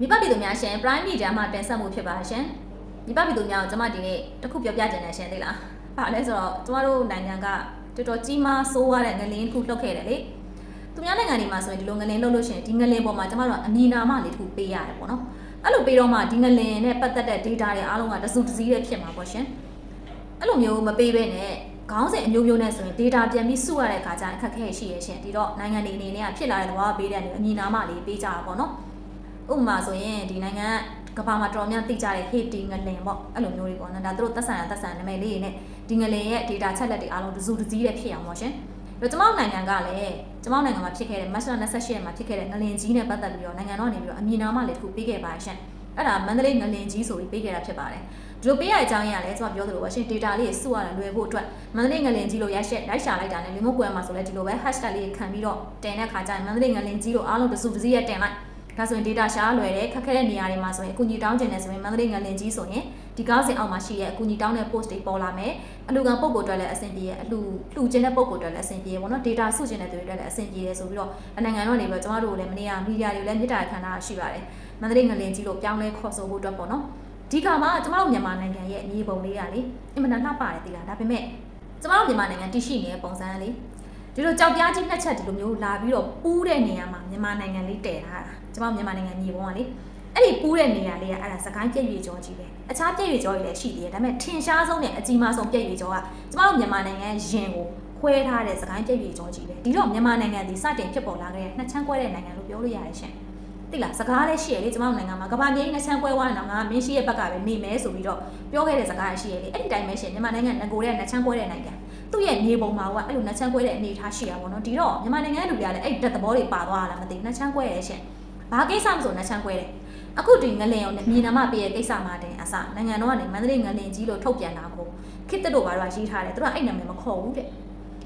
မိဘပြည်သူများရှင် Prime Media မှာတင်ဆက်မှုဖြစ်ပါရှင်မိဘပြည်သူများကိုကျွန်မဒီနေ့တစ်ခုပြောပြချင်တယ်ရှင်သိလားဘာလဲဆိုတော့ကျမတို့နိုင်ငံကတော်တော်ကြီးမားဆိုးရတဲ့ငလင်းတစ်ခုလှုပ်ခဲ့တယ်လေသူများနိုင်ငံတွေမှာဆိုရင်ဒီလိုငလင်းလှုပ်လို့ရှိရင်ဒီငလင်းပေါ်မှာကျမတို့ကအနီနာမလေးတစ်ခုပေးရတယ်ပေါ့နော်အဲ့လိုပေးတော့မှဒီငလင်းနဲ့ပတ်သက်တဲ့ data တွေအားလုံးကတစုတစည်းရဲ့ဖြစ်မှာပေါ့ရှင်အဲ့လိုမျိုးမပေးဘဲနဲ့ခေါင်းစဉ်အမျိုးမျိုးနဲ့ဆိုရင် data ပြန်ပြီးစုရတဲ့အခါကျရင်အခက်အခဲရှိရရှင်ဒီတော့နိုင်ငံတွေအနေနဲ့ကဖြစ်လာတဲ့သဘောပေးတဲ့အနေနဲ့အညီနာမလေးပေးကြတာပေါ့နော် ဥပမာဆိုရင်ဒီနိုင်ငံကကဘာမှာတော်တော်များသိကြတဲ့ Haiti ငလင်ပေါ့အဲ့လိုမျိုးတွေပေါ့နော်ဒါသူတို့သက်ဆိုင်ရာသက်ဆိုင်ရာနာမည်လေးတွေနဲ့ဒီငလင်ရဲ့ data ချက်လက်တွေအားလုံးတစုတစည်းတဲ့ဖြစ်အောင်ပေါ့ရှင်။ဒါကျမတို့နိုင်ငံကလည်းကျမတို့နိုင်ငံမှာဖြစ်ခဲ့တဲ့ March 28ရက်မှာဖြစ်ခဲ့တဲ့ငလင်ကြီးနဲ့ပတ်သက်ပြီးတော့နိုင်ငံတော်ကနေပြီးတော့အမည်နာမလေးတစ်ခုပေးခဲ့ပါရှင်။အဲ့ဒါမန္တလေးငလင်ကြီးဆိုပြီးပေးခဲ့တာဖြစ်ပါတယ်။ဒီလိုပေးရတဲ့အကြောင်းရင်းကလည်းကျမပြောသလိုပါရှင် data လေးစုရတာလွယ်ဖို့အတွက်မန္တလေးငလင်ကြီးလို့ရိုက်ရှက်လိုက်ရှာလိုက်တာနဲ့လူမှုကွယ်မှာဆိုလဲဒီလိုပဲ hashtag လေးခံပြီးတော့တင်တဲ့ခါကျရင်မန္တလေးငလင်ကြီးလို့အားလုံးတစုတစည်းရဲ့တင်လိုက် ဒါဆိုရင် data ရှားလွယ်တယ်ခက်ခဲတဲ့နေရာတွေမှာဆိုရင်အကူအညီတောင်းချင်တယ်ဆိုရင်မန္တလေးငလင်ကြီးဆိုရင်ဒီကောင်းစင်အောက်မှာရှိရဲ့အကူအညီတောင်းတဲ့ post တွေပေါ်လာမယ်အလူကပုံကိုအတွက်လည်းအဆင်ပြေရဲ့အလူလှူခြင်းတဲ့ပုံကိုအတွက်လည်းအဆင်ပြေရဲ့ပေါ့နော် data စုခြင်းတဲ့သူတွေအတွက်လည်းအဆင်ပြေတယ်ဆိုပြီးတော့နိုင်ငံတော်ကနေပြီးတော့ကျမတို့လည်းမနေ့ကမီဒီယာတွေလည်းမြစ်တာခန္ဓာရှိပါတယ်မန္တလေးငလင်ကြီးလို့ပြောင်းလဲခေါ်ဆိုဖို့အတွက်ပေါ့နော်ဒီကမှာကျမတို့မြန်မာနိုင်ငံရဲ့အမည်ပုံလေးကလေအင်မတန်နှောက်ပါတယ်ဒီလားဒါပေမဲ့ကျမတို့မြန်မာနိုင်ငံတည်ရှိနေတဲ့ပုံစံလေး ဒီလိုကြောက်ပြားကြီးနှစ်ချက်ဒီလိုမျိုးလာပြီးတော့ပူးတဲ့နေရာမှာမြန်မာနိုင်ငံလေးတည်ထားတာကျမတို့မြန်မာနိုင်ငံမြေပုံကလေအဲ့ဒီပူးတဲ့နေရာလေးကအဲ့ဒါစကိုင်းပြည့်ရွေကြောကြီးပဲအခြားပြည့်ရွေကြောကြီးလည်းရှိသေးတယ်ဒါပေမဲ့ထင်ရှားဆုံးနဲ့အကြီးမားဆုံးပြည့်ရွေကြောကကျမတို့မြန်မာနိုင်ငံရင်ကိုခွဲထားတဲ့စကိုင်းပြည့်ရွေကြောကြီးပဲဒီတော့မြန်မာနိုင်ငံဒီစတင်ဖြစ်ပေါ်လာခဲ့တဲ့နှစ်ချမ်းကွဲတဲ့နိုင်ငံလို့ပြောလို့ရတယ်ရှင်သိလားစကားလည်းရှိရလေကျမတို့နိုင်ငံမှာကဘာမြေနှစ်ချမ်းကွဲသွားတယ်တော့ငါမင်းရှိရဲ့ဘက်ကပဲနေမယ်ဆိုပြီးတော့ပြောခဲ့တဲ့စကားရှိရလေအဲ့ဒီတိုင်းပဲရှင်မြန်မာနိုင်ငံငကိုတဲ့နှစ်ချမ်းကွဲတဲ့နိုင်ငံ သူ့ရဲ့မြေပုံမှာကအဲ့လိုနှစ်ချမ်းကွဲတဲ့အနေအထားရှိတာပေါ့နော်ဒီတော့မြန်မာနိုင်ငံလူတွေကလည်းအဲ့တက်သဘောတွေပါသွားတာလားမသိဘူးနှစ်ချမ်းကွဲရဲရှင်ဘာကိစ္စမဆိုနှစ်ချမ်းကွဲတယ်အခုဒီငလင်အောင်မြေနာမပေးရဲ့ကိစ္စမှာတင်အစနိုင်ငံတော်ကနေမန္တလေးငလင်ကြီးလို့ထုတ်ပြန်တာကိုခစ်တက်တို့ဘာလို့ရေးထားတယ်သူတို့အဲ့နာမည်မခေါ်ဘူးတဲ့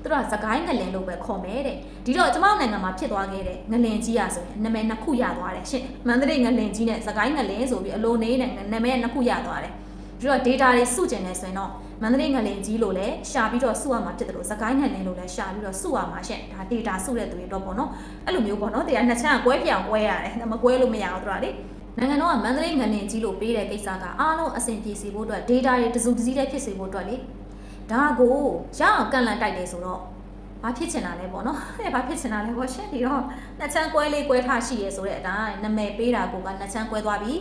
သူတို့ကစကိုင်းငလင်လို့ပဲခေါ်မယ်တဲ့ဒီတော့ကျမတို့နိုင်ငံမှာဖြစ်သွားခဲ့တဲ့ငလင်ကြီးอ่ะဆိုရင်နာမည်နှစ်ခုရသွားတယ်ရှင်မန္တလေးငလင်ကြီးနဲ့စကိုင်းငလင်ဆိုပြီးအလိုနေတဲ့နာမည်နှစ်ခုရသွားတယ် ဒီတော့ data တွေစုကျင်နေဆိုရင်တော့မန္တလေးငလင်ကြီးလို့လည်းရှာပြီးတော့စုရမှာဖြစ်တယ်လို့စကိုင်းငလင်လို့လည်းရှာပြီးတော့စုရမှာရှင့်ဒါ data စုတဲ့သူတွေတော့ပေါ့နော်အဲ့လိုမျိုးပေါ့နော်တရားနှစ်ချမ်းကွဲပြောင်ကွဲရတယ်မကွဲလို့မရဘူးသူကလေနိုင်ငံတော်ကမန္တလေးငလင်ကြီးလို့ပေးတဲ့ကိစ္စကအားလုံးအဆင်ပြေစေဖို့အတွက် data တွေတစုတစည်းတည်းဖြစ်စေဖို့အတွက်လေဒါကိုရအောင်ကန်လန်တိုက်တယ်ဆိုတော့ဘာဖြစ်ချင်တာလဲပေါ့နော်အဲဘာဖြစ်ချင်တာလဲပေါ့ရှင့်ဒီတော့နှစ်ချမ်းကွဲလေးကွဲထားရှိရဲဆိုတဲ့အတိုင်းနာမည်ပေးတာကိုကနှစ်ချမ်းကွဲသွားပြီ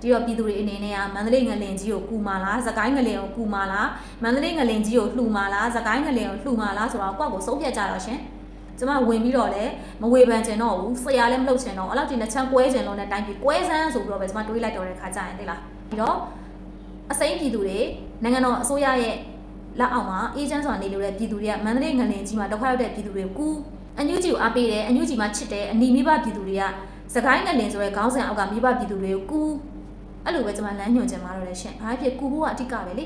ဒီတော့ပြည်သူတွေအနေနဲ့ကမန္တလေးငလင်ကြီးကိုကူမာလားစကိုင်းငလင်ကိုကူမာလားမန္တလေးငလင်ကြီးကိုလှူမာလားစကိုင်းငလင်ကိုလှူမာလားဆိုတော့ကိုယ့်ကိုဆုံးဖြတ်ကြတော့ရှင်ကျမဝင်ပြီးတော့လည်းမဝေဖန်ချင်တော့ဘူးဆရာလည်းမလုပ်ချင်တော့အဲ့လောက်ဒီနှစ်ချမ်းကွဲချင်လို့နဲ့တိုင်းပြည်ကွဲစမ်းဆိုပြီးတော့ပဲကျမတွေးလိုက်တော့တဲ့ခါကျရင်သိလားဒီတော့အစိမ်းပြည်သူတွေနိုင်ငံတော်အစိုးရရဲ့လက်အောက်မှာအေဂျင့်စွာနေလို့တဲ့ပြည်သူတွေကမန္တလေးငလင်ကြီးမှာဒုက္ခရောက်တဲ့ပြည်သူတွေကိုကူအန်ယူဂျီကိုအားပေးတယ်အန်ယူဂျီမှာချစ်တယ်အနီမိဘပြည်သူတွေကစကိုင်းငလင်ဆိုတဲ့ခေါင်းစဉ်အောက်ကမိဘပြည်သူတွေကိုကူ အဲ့လိုပဲကျွန်မလမ်းညွှန်ချင်မှာတော့လေရှင်ဘာဖြစ်ကူဖို့ကအဓိကပဲလေ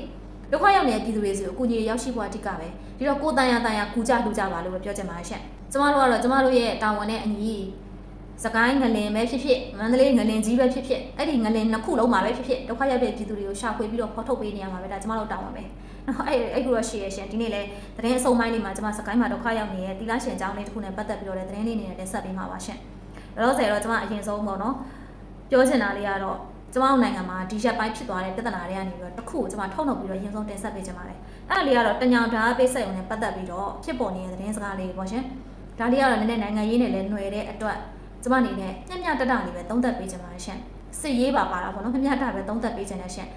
ဒုက္ခရောက်နေတဲ့ပြည်သူတွေစီကိုအကူအညီရောက်ရှိဖို့အဓိကပဲဒီတော့ကိုယ်တန်ရတန်ရကူကြလူကြပါလို့ပဲပြောချင်ပါရှင်ကျမတို့ကတော့ကျမတို့ရဲ့တာဝန်နဲ့အညီစကိုင်းငလင်ပဲဖြစ်ဖြစ်မန္တလေးငလင်ကြီးပဲဖြစ်ဖြစ်အဲ့ဒီငလင်နှစ်ခုလုံးမှာပဲဖြစ်ဖြစ်ဒုက္ခရောက်တဲ့ပြည်သူတွေကိုရှာဖွေပြီးတော့ဖော်ထုတ်ပေးနေရမှာပဲဒါကျမတို့တာဝန်ပဲနော်အဲ့အဲ့ကူတော့ရှေ့ရရှင်ဒီနေ့လဲသတင်းအစုံပိုင်းလေးမှာကျမစကိုင်းမှာဒုက္ခရောက်နေတဲ့တီလာရှင်အကြောင်းလေးတစ်ခုနဲ့ပတ်သက်ပြီးတော့လည်းသတင်းလေးနေနဲ့တင်ဆက်ပေးမှာပါရှင်လောလောဆယ်တော့ကျမအရင်ဆုံးပေါ့နော်ပြောချင်တာလေးကတော့ ကျမတို့နိုင်ငံမှာဒီရက်ပိုင်းဖြစ်သွားတဲ့ပြဿနာတွေကနေပြီးတော့တစ်ခုကိုကျမထုတ်နှုတ်ပြီးတော့ရင်ဆုံးတင်ဆက်ပေးချင်ပါတယ်အဲ့ဒါလေးကတော့တညောင်ဓာတ်ပေးဆက်ရုံနဲ့ပတ်သက်ပြီးတော့ဖြစ်ပေါ်နေတဲ့သတင်းစကားလေးပေါ့ရှင်ဒါလေးကတော့နည်းနည်းနိုင်ငံရေးနဲ့လည်းຫນွယ်တဲ့အတွက်ကျမအနေနဲ့ညံ့ညံ့တတလေးပဲသုံးသပ်ပေးချင်ပါတယ်ရှင်စစ်ရေးပါပါတာပေါ့နော်ညံ့ညံ့တပဲသုံးသပ်ပေးချင်တဲ့ရှင်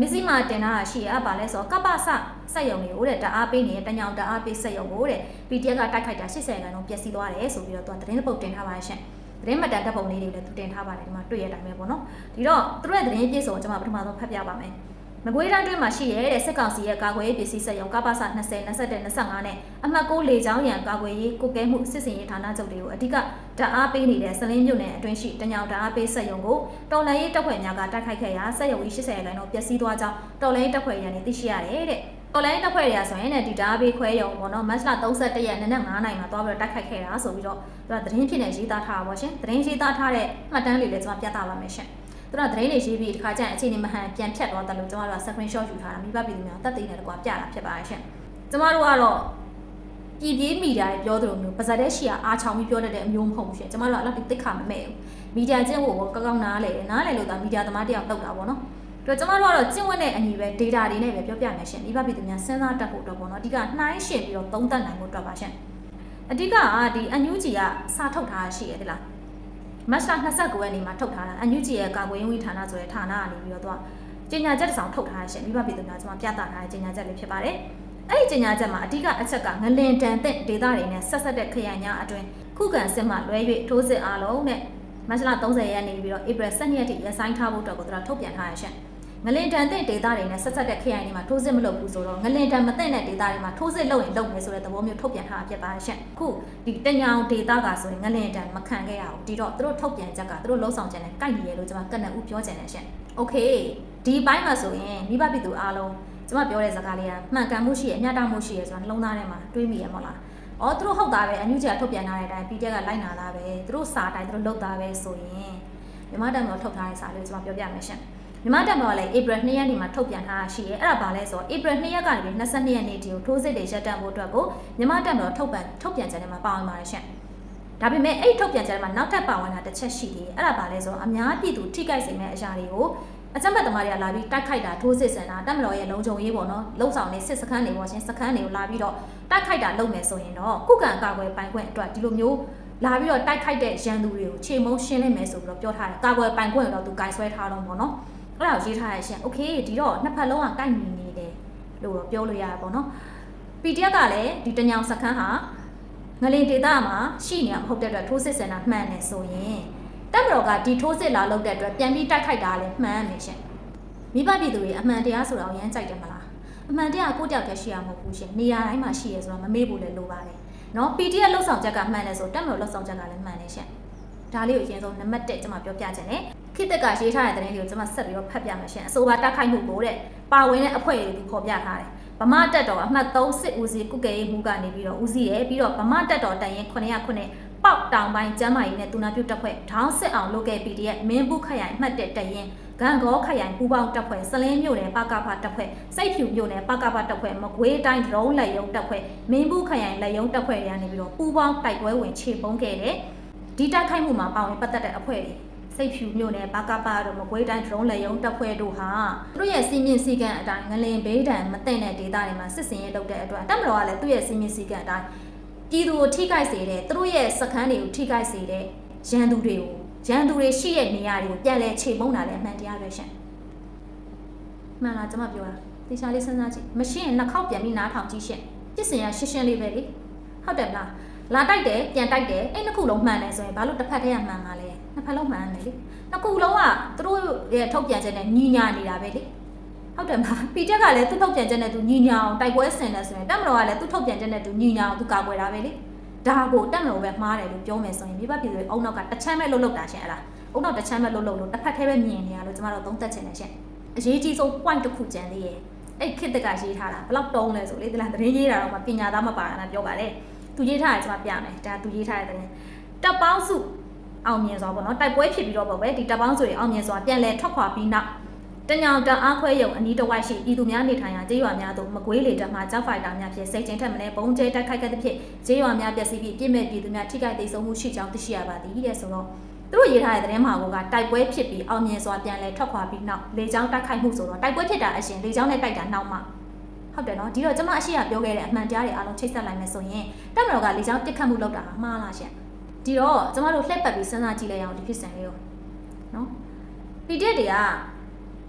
မစ္စည်းမှာတင်တာရှိရပါလဲဆိုတော့ကပ္ပစစက်ယုံတွေကိုတဲ့တအားပေးနေတဲ့တညောင်တအားပေးစက်ယုံကိုတဲ့ PDF ကတိုက်ခိုက်တာ80ခန်းလုံးပျက်စီးသွားတယ်ဆိုပြီးတော့သူကသတင်းပုတ်တင်ထားပါရှင် သတင်းမှတ်တမ်းတပ်ပုံလေးတွေလည်းသူတင်ထားပါတယ်ဒီမှာတွေ့ရတိုင်းပဲပေါ့နော်ဒီတော့သူတို့ရဲ့သတင်းပြည့်စုံကျွန်မပထမဆုံးဖတ်ပြပါမယ်မကွေးတိုင်းတွင်းမှာရှိရဲတဲ့စစ်ကောင်စီရဲ့ကာကွယ်ရေးပစ္စည်းစက်ရုံကပ္ပစ20 21 25နဲ့အမှတ်6လေချောင်းရံကာကွယ်ရေးကုကဲမှုစစ်စင်ရေးဌာနချုပ်တွေကိုအဓိကတအားပေးနေတဲ့စလင်းမြို့နယ်အတွင်းရှိတညောင်တအားပေးစက်ရုံကိုတော်လန်ရေးတပ်ဖွဲ့များကတိုက်ခိုက်ခဲ့ရာစက်ရုံကြီး80ခန်းတော့ပျက်စီးသွားကြောင်းတော်လန်ရေးတပ်ဖွဲ့ရန်သိရှိရတယ်တဲ့ တော်လိုင်းတပ်ဖွဲ့တွေကဆိုရင်လည်းဒီဓာဘေးခွဲရုံပေါ့နော်မတ်လ31ရက်နေ့နဲ့9နိုင်မှာသွားပြီးတော့တိုက်ခိုက်ခဲ့တာဆိုပြီးတော့သူကသတင်းဖြစ်နေရေးသားထားတာပေါ့ရှင်သတင်းရေးသားထားတဲ့မှတ်တမ်းလေးလည်းကျွန်မပြသပါမယ်ရှင်သူကသတင်းတွေရေးပြီးဒီခါကျရင်အခြေအနေမဟန်ပြန်ဖြတ်သွားတယ်လို့ကျွန်တော်တို့က screenshot ယူထားတာမိဘပြည်သူများတက်သိနေတကွာပြတာဖြစ်ပါတယ်ရှင်ကျွန်တော်တို့ကတော့ပြည်ပြေးမိတာတွေပြောသလိုမျိုးပါဇက်တဲ့ရှီကအားချောင်ပြီးပြောတတ်တဲ့အမျိုးမဟုတ်ဘူးရှင်ကျွန်တော်တို့ကအဲ့လောက်တိတ်ခါမမဲ့ဘူးမီဒီယာကျင့်ဝတ်ကိုကောင်းကောင်းနားလဲတယ်နားလဲလို့ဒါမီဒီယာသမားတယောက်တောက်တာပေါ့နော် တို့ကျမတို့ကတော့ကျင့်ဝတ်တဲ့အညီပဲ data တွေနဲ့ပဲပြောပြမယ်ရှင်မိဘပြည်သူများစဉ်းစားတတ်ဖို့အတွက်ပေါ့နော်အဓိကနှိုင်းရှင်ပြီးတော့သုံးသပ်နိုင်ဖို့အတွက်ပါရှင်အဓိကကဒီအန်ယူဂျီကစာထုတ်ထားတာရှိရသလားမတ်လ29ရက်နေ့မှာထုတ်ထားတာအန်ယူဂျီရဲ့ကာကွယ်ရေးဝန်ဌာနဆိုတဲ့ဌာနကနေပြီးတော့သူကကြေညာချက်တစ်စောင်ထုတ်ထားရရှင်မိဘပြည်သူများကျမပြသထားတဲ့ကြေညာချက်လေးဖြစ်ပါတယ်အဲ့ဒီကြေညာချက်မှာအဓိကအချက်ကငလင်တန်တဲ့ဒေသတွေနဲ့ဆက်ဆက်တဲ့ခရိုင်များအတွင်းခုခံစစ်မှလွဲ၍ထိုးစစ်အားလုံးနဲ့မတ်လ30ရက်နေ့ပြီးတော့ဧပြီ12ရက်ထိရဆိုင်ထားဖို့အတွက်ကိုသူကထုတ်ပြန်ထားရရှင် ငလင်တန်တဲ့ဒေသတွေနဲ့ဆက်ဆက်တဲ့ခရိုင်တွေမှာထိုးစစ်မလုပ်ဘူးဆိုတော့ငလင်တန်မတဲ့တဲ့ဒေသတွေမှာထိုးစစ်လုပ်ရင်လုပ်မယ်ဆိုတဲ့သဘောမျိုးထုတ်ပြန်ထားတာဖြစ်ပါရှင်ခုဒီတညောင်ဒေသကဆိုရင်ငလင်တန်မခံခဲ့ရဘူးဒီတော့သူတို့ထုတ်ပြန်ချက်ကသူတို့လုံးဆောင်ချက်နဲ့ကိုက်ရည်လို့ကျွန်မကနဦးပြောချင်တယ်ရှင်โอเคဒီဘိုင်းမှာဆိုရင်မိဘပြည်သူအားလုံးကျွန်မပြောတဲ့စကားလေးကမှန်ကန်မှုရှိရအမျှတမှုရှိရဆိုတာနှလုံးသားထဲမှာတွေးမိရမဟုတ်လား။အော်သူတို့ဟုတ်တာပဲအန်ယူဂျီကထုတ်ပြန်ထားတဲ့အတိုင်း PDF ကလိုက်နာတာပဲသူတို့စာတိုင်းသူတို့လုပ်တာပဲဆိုရင်မြမတန်တော်ထုတ်ထားတဲ့စာလေးကိုကျွန်မပြောပြမယ်ရှင်။ မြမတန်တော်ကလည်း April 2ရက်နေ့မှာထုတ်ပြန်ထားတာရှိရဲအဲ့ဒါဘာလဲဆိုတော့ April 2ရက်ကနေပြီး22ရက်နေ့ထိကိုထိုးစစ်တွေရပ်တန့်ဖို့အတွက်ကိုမြမတန်တော်ထုတ်ပြန်ထုတ်ပြန်ချက်ထဲမှာပါဝင်ပါတယ်ရှင်။ဒါပေမဲ့အဲ့ထုတ်ပြန်ချက်မှာနောက်ထပ်ပါဝင်တာတစ်ချက်ရှိသေးတယ်အဲ့ဒါဘာလဲဆိုတော့အများပြည်သူထိခိုက်စေမယ့်အရာတွေကိုအကြမ်းဖက်သမားတွေကလာပြီးတိုက်ခိုက်တာထိုးစစ်ဆင်တာတက်မတော်ရဲ့လုံခြုံရေးပေါ့နော်လုံဆောင်နေစစ်စခန်းတွေပေါ့ရှင်စခန်းတွေကိုလာပြီးတော့တိုက်ခိုက်တာလုပ်မယ်ဆိုရင်တော့ခုခံကာကွယ်ပိုင်ခွင့်အတွက်ဒီလိုမျိုးလာပြီးတော့တိုက်ခိုက်တဲ့ရန်သူတွေကိုခြေမုံရှင်းလိုက်မယ်ဆိုပြီးတော့ပြောထားတယ်ကာကွယ်ပိုင်ခွင့်တော့သူကင်ဆွဲထားတော့ပေါ့နော် အဲ့ဒါကိုရေးထားရရှင်โอเคဒီတော့နှစ်ဖက်လုံးကကိုက်ညီနေတယ်လို့တော့ပြောလို့ရတာပေါ့နော် PDF ကလည်းဒီတညောင်စခန်းဟာငလင်ဒေတာမှာရှိနေမှာမဟုတ်တဲ့အတွက်ထိုးစစ်ဆင်တာမှန်တယ်ဆိုရင်တက်မတော်ကဒီထိုးစစ်လာလုပ်တဲ့အတွက်ပြန်ပြီးတိုက်ခိုက်တာလည်းမှန်နေရှင်မိဘပြည်သူတွေအမှန်တရားဆိုတာကိုရမ်းကြိုက်တယ်မလားအမှန်တရားကိုကြောက်တဲ့ရှိရမဟုတ်ဘူးရှင်နေရာတိုင်းမှာရှိရဆိုတော့မမေ့ဘူးလည်းလိုပါတယ်နော် PDF လှုပ်ဆောင်ချက်ကမှန်တယ်ဆိုတက်မတော်လှုပ်ဆောင်ချက်ကလည်းမှန်တယ်ရှင် ဒါလေးကိုအရင်ဆုံးနံပါတ်1ကျွန်မပြောပြချင်တယ်ခိတက်ကရေးထားတဲ့သတင်းလေးကိုကျွန်မဆက်ပြီးတော့ဖတ်ပြမယ်ရှင်အဆိုပါတက်ခိုက်မှုကိုတဲ့ပါဝင်တဲ့အဖွဲ့တွေကိုဖော်ပြထားတယ်ဗမာတက်တော်အမှတ်3စစ်ဦးစီးကုကဲရေးမှုကနေပြီးတော့ဦးစီးရပြီးတော့ဗမာတက်တော်တန်ရင်909ပေါက်တောင်ပိုင်းကျမ်းမာရေးနဲ့တူနာပြုတ်တပ်ဖွဲ့ဒေါင်းစစ်အောင်လုပ်ခဲ့ PDF မင်းဘူးခရိုင်အမှတ်1တရင်ဂန်ဂေါခရိုင်ပူပေါင်းတပ်ဖွဲ့စလင်းမြို့နယ်ပကဖတပ်ဖွဲ့စိတ်ဖြူမြို့နယ်ပကဖတပ်ဖွဲ့မကွေးတိုင်းဒရုန်းလက်ယုံတပ်ဖွဲ့မင်းဘူးခရိုင်လက်ယုံတပ်ဖွဲ့တွေကနေပြီးတော့ပူပေါင်းတိုက်ပွဲဝင်ခြေပုံးခဲ့တယ် ဒီတိုက်ခိုက်မှုမှာပါဝင်ပတ်သက်တဲ့အဖွဲ့တွေစိတ်ဖြူမြို့နယ်ဘာကပါတို့မကွေးတိုင်းဒရုန်းလက်ယုံတပ်ဖွဲ့တို့ဟာသူတို့ရဲ့စီမင်းစည်းကမ်းအတိုင်းငလင်ဘေးဒဏ်မသိမ့်တဲ့ဒေသတွေမှာစစ်စင်ရေးလုပ်တဲ့အတွက်တပ်မတော်ကလည်းသူ့ရဲ့စီမင်းစည်းကမ်းအတိုင်းပြည်သူကိုထိခိုက်စေတဲ့သူတို့ရဲ့စခန်းတွေကိုထိခိုက်စေတဲ့ရန်သူတွေကိုရန်သူတွေရှိတဲ့နေရာတွေကိုပြန်လဲခြေပုံးတာလည်းအမှန်တရားပဲရှင်မှန်လားကျွန်မပြောတာတေချာလေးစဉ်းစားကြည့်မရှင်းရင်နှစ်ခေါက်ပြန်ပြီးနားထောင်ကြည့်ရှင်ဖြစ်စဉ်ရရှင်းရှင်းလေးပဲလေဟုတ်တယ်မလား လာတိုက်တယ်ပြန်တိုက်တယ်အဲ့နှစ်ခုလုံးမှန်တယ်ဆိုရင်ဘာလို့တစ်ဖက်တည်းကမှန်မှာလဲနှစ်ဖက်လုံးမှန်တယ်လေနှစ်ခုလုံးကသူတို့ရဲ့ထုတ်ပြန်ချက်နဲ့ညီညာနေတာပဲလေဟုတ်တယ်မလားပီတက်ကလည်းသူ့ထုတ်ပြန်ချက်နဲ့သူညီညာအောင်တိုက်ပွဲဆင်တယ်ဆိုရင်တက်မတော်ကလည်းသူ့ထုတ်ပြန်ချက်နဲ့သူညီညာအောင်သူကာကွယ်တာပဲလေဒါကိုတက်မတော်ပဲမှားတယ်လို့ပြောမယ်ဆိုရင်မိဘပြည်သူတွေအုံနောက်ကတစ်ချမ်းပဲလှုပ်လှုပ်တာရှင်အဲ့ဒါအုံနောက်တစ်ချမ်းပဲလှုပ်လှုပ်လို့တစ်ဖက်တည်းပဲမြင်နေရလို့ကျမတို့သုံးသက်ချင်တယ်ရှင်အရေးကြီးဆုံး point တစ်ခုကြံသေးရဲ့အဲ့ခစ်တက်ကရေးထားတာဘယ်လောက်တုံးလဲဆိုလေဒီလားသတင်းရေးတာတော့မှပညာသားမပါတာပြောပါတယ် သူရေးထားတယ်ကျွန်မပြမယ်ဒါသူရေးထားတဲ့သတင်းတပ်ပေါင်းစုအောင်မြင်စွာပေါ့နော်တိုက်ပွဲဖြစ်ပြီးတော့ပေါ့ပဲဒီတပ်ပေါင်းစုတွေအောင်မြင်စွာပြန်လဲထွက်ခွာပြီးနောက်တညောင်တအားခွဲရုံအနီးတစ်ဝိုက်ရှိပြည်သူများနေထိုင်ရာကျေးရွာများသို့မကွေးလေတပ်မှကြောက်ဖိုက်တာများဖြင့်စိတ်ချင်းထက်မလဲပုံကျဲတိုက်ခိုက်ခဲ့သဖြင့်ကျေးရွာများပျက်စီးပြီးပြစ်မဲ့ပြည်သူများထိခိုက်ဒေဆုံးမှုရှိကြောင်းသိရှိရပါသည်တဲ့ဆိုတော့သူတို့ရေးထားတဲ့သတင်းမှာကတိုက်ပွဲဖြစ်ပြီးအောင်မြင်စွာပြန်လဲထွက်ခွာပြီးနောက်လေကြောင်းတိုက်ခိုက်မှုဆိုတော့တိုက်ပွဲဖြစ်တာအရှင်လေကြောင်းနဲ့တိုက်တာနောက်မှ ဟုတ်တယ်နော်ဒီတော့ကျွန်မအရှိရပြောခဲ့တဲ့အမှန်တရားတွေအားလုံးချိတ်ဆက်လိုက်မယ်ဆိုရင်တက်မတော်ကလေကြောင်းပြစ်ခတ်မှုလုပ်တာမှားလားရှင်ဒီတော့ကျွန်မတို့လှည့်ပတ်ပြီးစဉ်းစားကြည့်လိုက်အောင်ဒီဖြစ်စဉ်လေးကိုနော်ပီတက်တွေက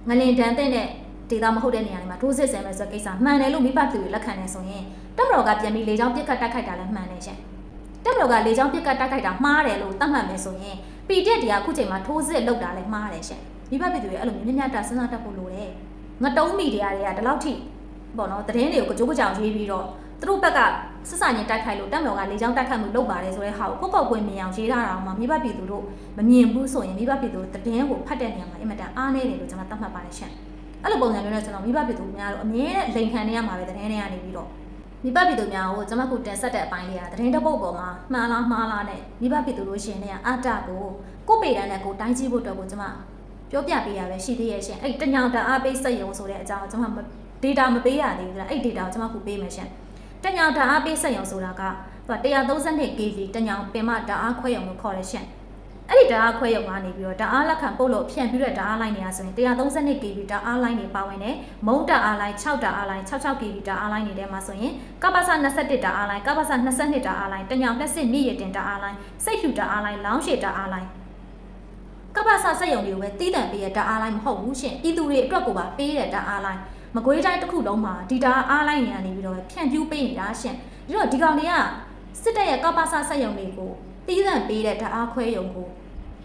ငလင်တန်းတဲ့ဒေတာမဟုတ်တဲ့နေရာတွေမှာဒိုးစစ်ဆင်မယ်ဆိုတဲ့ကိစ္စမှန်တယ်လို့မိဘပြည်တွေလက်ခံနေဆိုရင်တက်မတော်ကပြန်ပြီးလေကြောင်းပြစ်ခတ်တိုက်ခိုက်တာလည်းမှန်တယ်ရှင်တက်မတော်ကလေကြောင်းပြစ်ခတ်တိုက်ခိုက်တာမှားတယ်လို့သတ်မှတ်မယ်ဆိုရင်ပီတက်တွေကအခုချိန်မှာထိုးစစ်လုပ်တာလည်းမှားတယ်ရှင်မိဘပြည်တွေအဲ့လိုမြင်မြတ်တာစဉ်းစားတတ်ဖို့လိုတယ်ငတုံးမီဒီယာတွေကဒီလောက်ထိ ပေါ့နော်သတင်းတွေကိုကြိုးကြောင်ရေးပြီးတော့သူတို့ဘက်ကစစညင်တိုက်ခိုက်လို့တက်မတော်ကလေကြောင်းတိုက်ခိုက်မှုလုပ်ပါတယ်ဆိုတဲ့ဟာကိုကိုယ့်ကောက်ကွင်းမြင်အောင်ရေးထားတာမှမိဘပြည်သူတို့မမြင်ဘူးဆိုရင်မိဘပြည်သူတို့သတင်းကိုဖတ်တဲ့နေရာမှာအင်မတန်အားနည်းတယ်လို့ကျွန်တော်သတ်မှတ်ပါတယ်ရှင်အဲ့လိုပုံစံမျိုးနဲ့ကျွန်တော်မိဘပြည်သူများတို့အမြဲလိန်ခံနေရမှာပဲသတင်းတွေကနေပြီးတော့မိဘပြည်သူများကိုကျွန်မကိုတင်ဆက်တဲ့အပိုင်းလေးကသတင်းတစ်ပုဒ်ပေါ်မှာမှန်လားမှားလားနဲ့မိဘပြည်သူတို့ရှင်တဲ့အတကိုကိုပေတန်းနဲ့ကိုတိုင်းကြည့်ဖို့အတွက်ကိုကျွန်မပြောပြပေးရပဲရှိသေးရဲ့ရှင်အဲ့တညောင်တအားပေးစက်ရုံဆိုတဲ့အကြောင်းကျွန်မ data မပေးရသေးဘူးလားအဲ့ data ကိုကျွန်မခုပေးမယ်ရှင်တညောင်တအားပေးစက်ရုံဆိုတာကသူက132 kV တညောင်ပင်မတအားခွဲရုံလို့ခေါ်ရရှင်အဲ့ဒီဓာတ်အားခွဲရုံကနေပြီးတော့ဓာတ်အားလက်ခံပုတ်လို့ဖြန့်ပြီးတော့ဓာတ်အားလိုင်းနေရဆိုရင်132 kV ဓာတ်အားလိုင်းတွေပါဝင်တယ်မုံဓာတ်အားလိုင်း6ဓာတ်အားလိုင်း66 kV ဓာတ်အားလိုင်းတွေထဲမှာဆိုရင်ကပ္ပစ21ဓာတ်အားလိုင်းကပ္ပစ22ဓာတ်အားလိုင်းတညောင်လက်စစ်မြည်ရတင်ဓာတ်အားလိုင်းစိတ်ဖြူဓာတ်အားလိုင်းလောင်းရှည်ဓာတ်အားလိုင်းကပ္ပစစက်ရုံတွေကိုပဲတီးတန့်ပေးရဓာတ်အားလိုင်းမဟုတ်ဘူးရှင်ပြည်သူတွေအတွက်ကိုပါပေးတဲ့ဓာတ်အားလိုင်း မကွေးတိုင်းတစ်ခုလုံးမှာဒီဓာတ်အားလိုင်းနေရနေပြီးတော့ဖြန့်ဖြူးပေးနေတာရှင်ပြီးတော့ဒီကောင်တွေကစစ်တပ်ရဲ့ကပ္ပစစက်ရုံတွေကိုတီးတန့်ပေးတဲ့ဓာတ်အားခွဲရုံကို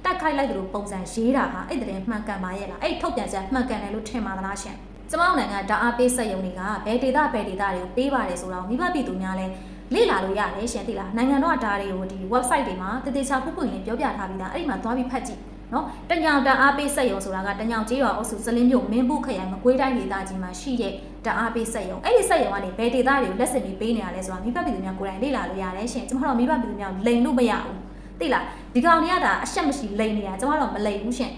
တက်ခိုက်လိုက်သလိုပုံစံရေးတာဟာအဲ့တဲ့မှန်ကန်ပါရဲ့လားအဲ့ထုတ်ပြန်ချက်မှန်ကန်တယ်လို့ထင်ပါသလားရှင်ကျမတို့နိုင်ငံဓာတ်အားပေးစက်ရုံတွေကဘယ်ဒေသဘယ်ဒေသတွေကိုပေးပါတယ်ဆိုတော့မိဘပြည်သူများလဲလေ့လာလို့ရတယ်ရှင်သိလားနိုင်ငံတော်ကဓာတ်တွေကိုဒီ website တွေမှာတည်တည်ချာဖွင့်ဖွင့်လေးပြောပြထားပြီးသားအဲ့ဒီမှာသွားပြီးဖတ်ကြည့် နော်တညောင်ဓာတ်အားပေးစက်ရုံဆိုတာကတညောင်ကျေးရွာအုပ်စုစလင်းမြို့မင်းဘူးခရိုင်မကွေးတိုင်းဒေသကြီးမှာရှိတဲ့ဓာတ်အားပေးစက်ရုံအဲ့ဒီစက်ရုံကနေဘယ်ဒေသတွေကိုလက်စင်ပြီးပေးနေရလဲဆိုတာမိဘပြည်သူများကိုယ်တိုင်လေ့လာလို့ရတယ်ရှင်ကျမတို့မိဘပြည်သူများလိန်လို့မရဘူးသိလားဒီကောင်တွေကဒါအရှက်မရှိလိန်နေတာကျမတို့မလိန်ဘူးရှင်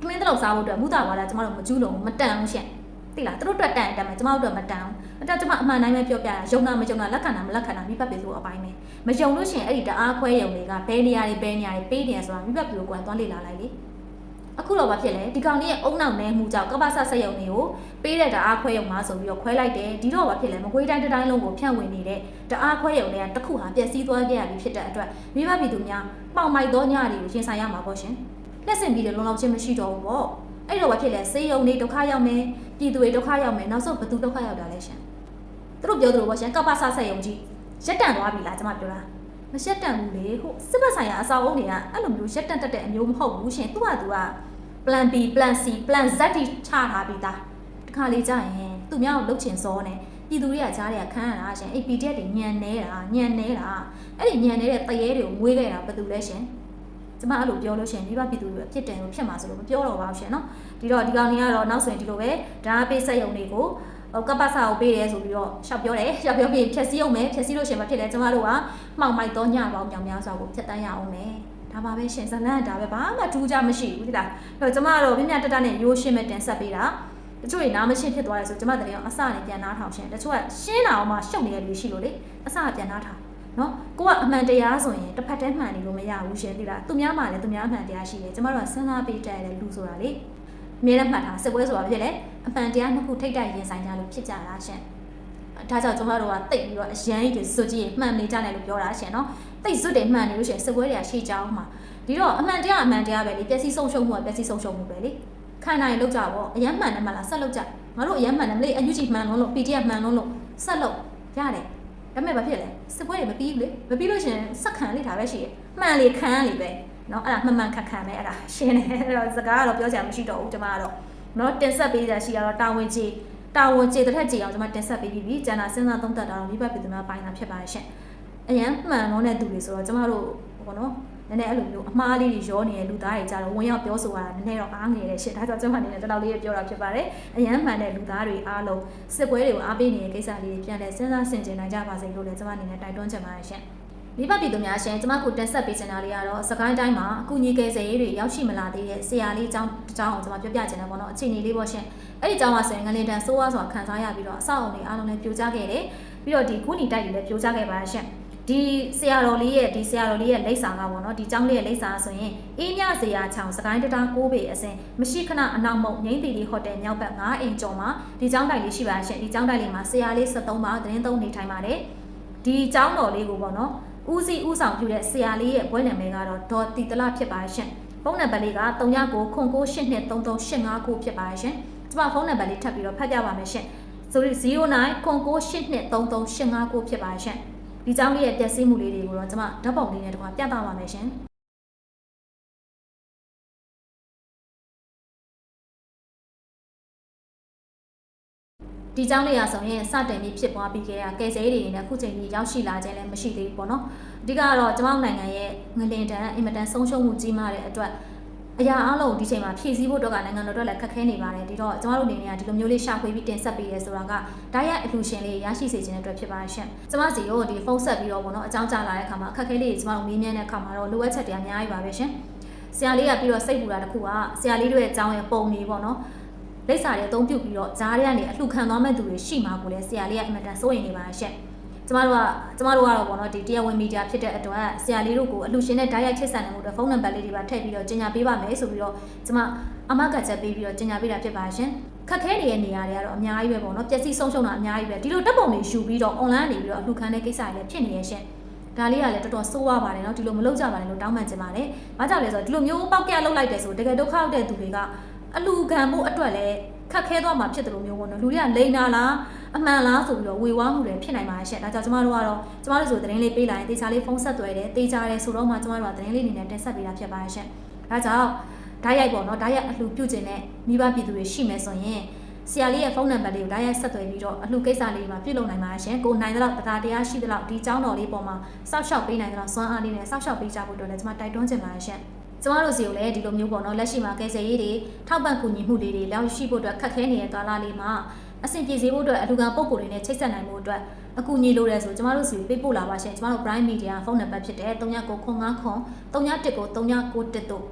တမင်းတလောက်စားဖို့အတွက်မူတာဝါဒကျမတို့မကျူးလုံးမတန်ဘူးရှင်သိလားသူတို့အတွက်တန်တယ်မယ်ကျမတို့အတွက်မတန်ဘူးအဲ့ဒါကျမအမှန်တိုင်းပဲပြောပြတာယုံနာမယုံနာလက်ခံတာမလက်ခံတာမိဘပြည်သူအပိုင်းပဲ မယုံလို့ရှင်အဲ့ဒီတအားခွဲယုံတွေကဘယ်နေရာတွေဘယ်နေရာတွေပေးနေရဆိုတာမိဘပြည်သူကသွားလေ့လာလိုက်လေအခုတော့ဘာဖြစ်လဲဒီကောင်ကြီးရဲ့အုံနောက်နဲမှုကြောင့်ကပ္ပဆဆက်ယုံတွေကိုပေးတဲ့တအားခွဲယုံမှာဆိုပြီးတော့ခွဲလိုက်တယ်ဒီတော့ဘာဖြစ်လဲမကွေးတိုင်းတစ်တိုင်းလုံးကိုဖြန့်ဝင်နေတဲ့တအားခွဲယုံတွေကတစ်ခုဟာပျက်စီးသွားခဲ့ရပြီဖြစ်တဲ့အတွက်မိဘပြည်သူများပေါင်မိုက်သောညတွေကိုရင်ဆိုင်ရမှာပေါ့ရှင်လက်ဆင့်ပြီးတဲ့လုံလောက်ချင်းမရှိတော့ဘူးပေါ့အဲ့တော့ဘာဖြစ်လဲစေယုံတွေဒုက္ခရောက်မယ်ပြည်သူတွေဒုက္ခရောက်မယ်နောက်ဆုံးဘသူဒုက္ခရောက်တာလဲရှင်သူတို့ပြောသလိုပေါ့ရှင်ကပ္ပဆဆက်ယုံကြီး ရက်တန့်သွားပြီလားကျွန်မပြောတာမရက်တန့်ဘူးလေဟုတ်စစ်ဘက်ဆိုင်ရာအစာအုပ်တွေကအဲ့လိုမျိုးရက်တန့်တတ်တဲ့အမျိုးမဟုတ်ဘူးရှင်သူကသူက plan B plan C plan Z တိချထားပြီးသားတခါလေကြာရင်သူများကိုလှုပ်ချင်စောနေပြည်သူတွေကကြားတွေကခန်းရတာရှင်အဲ့ PDF တွေညံနေတာညံနေတာအဲ့ဒီညံနေတဲ့တရေတွေကိုမွေးခဲ့တာဘာတူလဲရှင်ကျမအဲ့လိုပြောလို့ရှင်ဒီဘပြည်သူတွေအဖြစ်တန်ကိုဖြစ်မှာဆိုလို့မပြောတော့ပါဘူးရှင်နော်ဒီတော့ဒီကောင်ကြီးကတော့နောက်ဆိုရင်ဒီလိုပဲဓာတ်ပေးဆက်ယုံတွေကိုဟို ကပ္ပစာကိုပေးတယ်ဆိုပြီးတော့ရှောက်ပြောတယ်ရှောက်ပြောပြီးဖြက်စီးအောင်မယ်ဖြက်စီးလို့ရှင်မဖြစ်လဲကျမတို့ကမှောင်မိုက်တော့ညပေါင်းကြောင်များစွာကိုဖြတ်တန်းရအောင်မယ်ဒါပါပဲရှင်ဇလန်ကဒါပဲဘာမှထူးခြားမရှိဘူးဒီလားအဲ့တော့ကျမကတော့မြမြတက်တက်နဲ့ရိုးရှင်းမဲ့တင်ဆက်ပေးတာတချို့တွေနားမရှင်းဖြစ်သွားတယ်ဆိုကျမတကယ်အစနဲ့ပြန်နားထောင်ရှင်းတချို့ကရှင်းတာအောင်မှရှုပ်နေတဲ့လူရှိလို့လေအစကပြန်နားထောင်နော်ကိုကအမှန်တရားဆိုရင်တစ်ဖက်တည်းမှန်နေလို့မရဘူးရှင်ဒီလားသူများမှလည်းသူများအမှန်တရားရှိတယ်ကျမတို့ကစဉ်းစားပေးတဲ့လူဆိုတာလေ အမြဲတမ်းမှတ်ထားစစ်ပွဲဆိုတာဖြစ်လေအမှန်တရားနှစ်ခုထိတ်တိုက်ရင်ဆိုင်ကြလို့ဖြစ်ကြတာရှင်ဒါကြောင့်ကျမတို့ကတိတ်ပြီးတော့အရန်ကြီးတွေစွတ်ကြည့်မှန်နေကြတယ်လို့ပြောတာရှင်နော်တိတ်စွတ်တယ်မှန်နေလို့ရှင်စစ်ပွဲတွေကရှေ့ကြောင်းမှာဒီတော့အမှန်တရားအမှန်တရားပဲလေပျက်စီးဆုံးရှုံးမှုကပျက်စီးဆုံးရှုံးမှုပဲလေခံနိုင်လောက်ကြပေါ့အရန်မှန်တယ်မလားဆက်လောက်ကြငါတို့အရန်မှန်တယ်မလေးအယူကြီးမှန်လုံးလို့ PDF မှန်လုံးလို့ဆက်လောက်ရတယ်ဒါပေမဲ့ဘာဖြစ်လဲစစ်ပွဲတွေမပြီးဘူးလေမပြီးလို့ရှင်စက်ခံလေးထားပဲရှိတယ်မှန်လေခံလေပဲ เนาะအဲ့ဒါမှန်မှန်ခက်ခံပဲအဲ့ဒါရှင်းတယ်အဲ့တော့စကားကတော့ပြောစရာမရှိတော့ဘူးကျွန်မကတော့เนาะတင်ဆက်ပေးကြရှိရတော့တာဝန်ကြီးတာဝန်ကြီးတစ်ထက်ကြီးအောင်ကျွန်မတင်ဆက်ပေးပြီးပြီကျန်တာစဉ်းစားသုံးသပ်တာတော့မိဘပြည်သူများပိုင်းတာဖြစ်ပါရဲ့ရှင်အရန်မှန်လုံးတဲ့သူတွေဆိုတော့ကျွန်မတို့ဘောနော်နည်းနည်းအဲ့လိုမျိုးအမှားလေးတွေရောနေတဲ့လူသားတွေကြတော့ဝင်ရောက်ပြောဆိုရတာနည်းနည်းတော့အားငယ်တဲ့ရှစ်ဒါကြောင့်ကျွန်မအနေနဲ့ဒီလောက်လေးပြောတာဖြစ်ပါတယ်အရန်မှန်တဲ့လူသားတွေအားလုံးစစ်ပွဲတွေကိုအားပေးနေတဲ့ကိစ္စလေးတွေပြန်လဲစဉ်းစားဆင်ခြင်နိုင်ကြပါစေလို့လည်းကျွန်မအနေနဲ့တိုက်တွန်းချင်ပါတယ်ရှင် မိဘပြည်သူများရှင်ကျွန်မကိုတင်ဆက်ပေးချင်တာလေးကတော့စကိုင်းတိုင်းမှာအကူအညီကယ်ဆယ်ရေးတွေရောက်ရှိမလာသေးတဲ့ဆရာလေးအကြောင်းအကြောင်းကိုကျွန်မပြောပြချင်တယ်ပေါ့နော်အခြေအနေလေးပေါ့ရှင်အဲ့ဒီအကြောင်းကဆိုရင်ငလင်တန်ဆိုးဝါးစွာခံစားရပြီးတော့အဆောက်အုံတွေအားလုံးလည်းပြိုကျခဲ့တယ်ပြီးတော့ဒီခုနီတိုက်တွေလည်းပြိုကျခဲ့ပါရှင်ဒီဆရာတော်လေးရဲ့ဒီဆရာတော်လေးရဲ့လိပ်စာကပေါ့နော်ဒီကျောင်းလေးရဲ့လိပ်စာဆိုရင်အေးမြဆရာချောင်းစကိုင်းတတား6ပေအစင်မရှိခဏအနောက်မုံငိမ့်တီလီဟိုတယ်မြောက်ဘက်9အိမ်ကျော်မှာဒီကျောင်းတိုက်လေးရှိပါရှင်ဒီကျောင်းတိုက်လေးမှာဆရာလေး73ပါသတင်းသုံးနေထိုင်ပါတယ်ဒီကျောင်းတော်လေးကိုပေါ့နော် ဦးစီးဦးဆောင်ပြုတဲ့ဆရာလေးရဲ့ဘွဲ့နာမည်ကတော့ဒေါ်တီတလဖြစ်ပါရှင်။ဖုန်းနံပါတ်လေးက39ခွန်9823389ဖြစ်ပါရှင်။ကျွန်မဖုန်းနံပါတ်လေးထပ်ပြီးတော့ဖတ်ပြပါမယ်ရှင်။ဆိုတော့09ခွန်9823389ဖြစ်ပါရှင်။ဒီကြောင်းလေးရဲ့ပြည့်စုံမှုလေးတွေကိုတော့ကျွန်မဓာတ်ပုံလေးနဲ့တကွာပြသပါမယ်ရှင်။ ဒီเจ้าလေးရဆိုရင်စတင်ပြီးဖြစ်ပွားပြီးခဲ့ရကယ်ဆယ်ရေးတွေနဲ့အခုချိန်ကြီးရောက်ရှိလာခြင်းလည်းမရှိသေးဘူးပေါ့နော်အဓိကတော့ကျွန်မနိုင်ငံရဲ့ငလင်တန်အင်မတန်ဆုံးရှုံးမှုကြီးမားတဲ့အတွက်အရာအလုံးဒီချိန်မှာဖြည့်ဆည်းဖို့တော့ကနိုင်ငံတော်အတွက်လည်းခက်ခဲနေပါတယ်ဒီတော့ကျွန်တော်တို့အနေနဲ့ကဒီလိုမျိုးလေးရှာဖွေပြီးတင်ဆက်ပေးရဲဆိုတာကဓာတ်ရိုက်အလှူရှင်လေးရရှိစေခြင်းတဲ့အတွက်ဖြစ်ပါရှင်ကျွန်မစီကိုဒီဖုန်းဆက်ပြီးတော့ပေါ့နော်အကြောင်းကြားလာတဲ့အခါမှာအခက်ခဲလေးတွေကျွန်တော်တို့မေးမြန်းတဲ့အခါမှာတော့လိုအပ်ချက်တွေအများကြီးပါပဲရှင်ဆရာလေးကပြီးတော့စိတ်ပူတာတစ်ခုကဆရာလေးတို့ရဲ့အကြောင်းရဲ့ပုံနေပေါ့နော် လိပ်စာတွေအသုံးပြုပြီးတော့ဂျားတွေကနေအလှခံသွားမဲ့သူတွေရှိမှာကိုလည်းဆရာလေးကအင်မတန်စိုးရိမ်နေပါရှင့် ကျမတို့ကကျမတို့ကတော့ပေါ့နော်ဒီတရားဝင်မီဒီယာဖြစ်တဲ့အတွက်ဆရာလေးတို့ကိုအလှရှင်နဲ့ဓာတ်ရိုက်ချိတ်ဆက်နိုင်မှုအတွက်ဖုန်းနံပါတ်လေးတွေပါထည့်ပြီးတော့ကြီးညာပေးပါမယ်ဆိုပြီးတော့ကျမအမကချက်ပေးပြီးတော့ကြီးညာပေးတာဖြစ်ပါရှင်ခက်ခဲနေတဲ့နေရာတွေကတော့အများကြီးပဲပေါ့နော်ပျက်စီးဆုံးရှုံးတာအများကြီးပဲဒီလိုတက်ပုံတွေယူပြီးတော့ online နေပြီးတော့အလှခံတဲ့ကိစ္စတွေလည်းဖြစ်နေရရှင်ဒါလေးကလည်းတော်တော်ဆိုးရပါတယ်เนาะဒီလိုမလုပ်ကြပါနဲ့လို့တောင်းပန်ချင်ပါတယ်။ဘာကြောင့်လဲဆိုတော့ဒီလိုမျိုးပေါက်ကရလောက်လိုက်တယ်ဆိုတကယ်ဒုက္ခရောက်တဲ့သူတွေက အလူခံမှုအတွက်လည်းခက်ခဲသွားမှာဖြစ်တယ်လို့မျိုးပေါ့နော်လူတွေကလိန်နာလားအမှန်လားဆိုပြီးတော့ဝေဝါးမှုတွေဖြစ်နိုင်ပါရဲ့ရှင့်ဒါကြောင့်ကျမတို့ကတော့ကျမတို့ဆိုသတင်းလေးပေးလိုက်ရင်တေချာလေးဖုန်းဆက်သွယ်တယ်တေချာတယ်ဆိုတော့မှကျမတို့ကသတင်းလေးအနေနဲ့တင်ဆက်ပေးတာဖြစ်ပါရဲ့ရှင့်ဒါကြောင့်ဓာတ်ရိုက်ပေါ့နော်ဓာတ်ရိုက်အလှပြုခြင်းနဲ့မိဘပြည်သူတွေရှိမယ်ဆိုရင်ဆရာလေးရဲ့ဖုန်းနံပါတ်လေးကိုဓာတ်ရိုက်ဆက်သွယ်ပြီးတော့အလှကိစ္စလေးမှာပြုလုပ်နိုင်ပါရဲ့ရှင်ကိုနိုင်တဲ့လောက်တရားတရားရှိတဲ့လောက်ဒီចောင်းတော်လေးပေါ်မှာစောက်ရှောက်ပေးနိုင်တဲ့လောက်စွမ်းအားလေးနဲ့စောက်ရှောက်ပေးကြဖို့အတွက်လည်းကျမတိုက်တွန်းချင်ပါရဲ့ရှင် ကျမတို့စီကိုလည်းဒီလိုမျိုးပေါ့နော်လက်ရှိမှာကယ်ဆယ်ရေးတွေထောက်ပံ့ကူညီမှုလေးတွေလောက်ရှိဖို့အတွက်ခက်ခဲနေတဲ့ကာလလေးမှာအဆင်ပြေစေဖို့အတွက်အလူကပုံကိုယ်တွေနဲ့ချိတ်ဆက်နိုင်မှုအတွက်အကူအညီလိုတယ်ဆိုကျမတို့စီပေးပို့လာပါရှင်ကျမတို့ Prime Media ဖုန်းနံပါတ်ဖြစ်တဲ့3995ခွန်3991တို့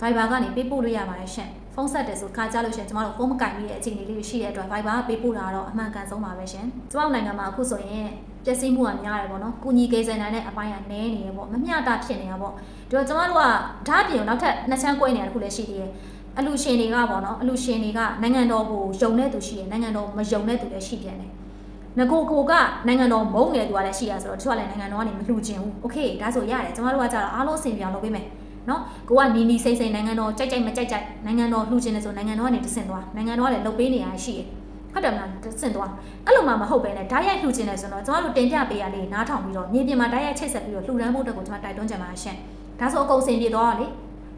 Viber ကနေပေးပို့လို့ရပါတယ်ရှင်ဖုန်းဆက်တယ်ဆိုခါကြလို့ရှင်ကျမတို့ဖုန်းမကင်ပြီးတဲ့အခြေအနေလေးတွေရှိတဲ့အတွက် Viber ကပေးပို့တာတော့အမှန်ကန်ဆုံးပါပဲရှင်ကျမတို့နိုင်ငံမှာအခုဆိုရင် ပျက်စီးမှုကများတယ်ပေါ့နော်။ကုညီကေစင်နိုင်တဲ့အပိုင်းကနည်းနေရပေါ့။မမျှတဖြစ်နေတာပေါ့။ဒီတော့ကျမတို့ကဓာတ်ပြင်နောက်ထပ်နှစ်ချမ်းကွဲနေတာတစ်ခုလည်းရှိသေးတယ်။အလူရှင်တွေကပေါ့နော်။အလူရှင်တွေကနိုင်ငံတော်ကိုယုံတဲ့သူရှိတယ်။နိုင်ငံတော်မယုံတဲ့သူလည်းရှိပြန်တယ်။ငကိုကိုကနိုင်ငံတော်မုန်းနေသူကလည်းရှိရဆိုတော့တချို့ကလည်းနိုင်ငံတော်ကနေမလှူချင်ဘူး။ Okay ဒါဆိုရတယ်။ကျမတို့ကကြတော့အားလုံးအဆင်ပြေအောင်လုပ်ပေးမယ်။နော်ကိုကနီနီစိမ့်စိမ့်နိုင်ငံတော်ကြိုက်ကြိုက်မကြိုက်ကြိုက်နိုင်ငံတော်လှူချင်တယ်ဆိုနိုင်ငံတော်ကနေတဆင့်သွားနိုင်ငံတော်ကလည်းလုပ်ပေးနေရရှိတယ် ဟုတ်တယ်မလားဆင့်သွားအဲ့လိုမှမဟုတ်ပဲနဲ့ဓာတ်ရိုက်လှူခြင်းလဲဆိုတော့ကျမတို့တင်ပြပေးရလေးနားထောင်ပြီးတော့မြေပြင်မှာဓာတ်ရိုက်ချိတ်ဆက်ပြီးတော့လှူဒန်းဖို့အတွက်ကိုကျမတိုက်တွန်းကြပါရှင့်ဒါဆိုအကုန်စင်ပြေသွားလေ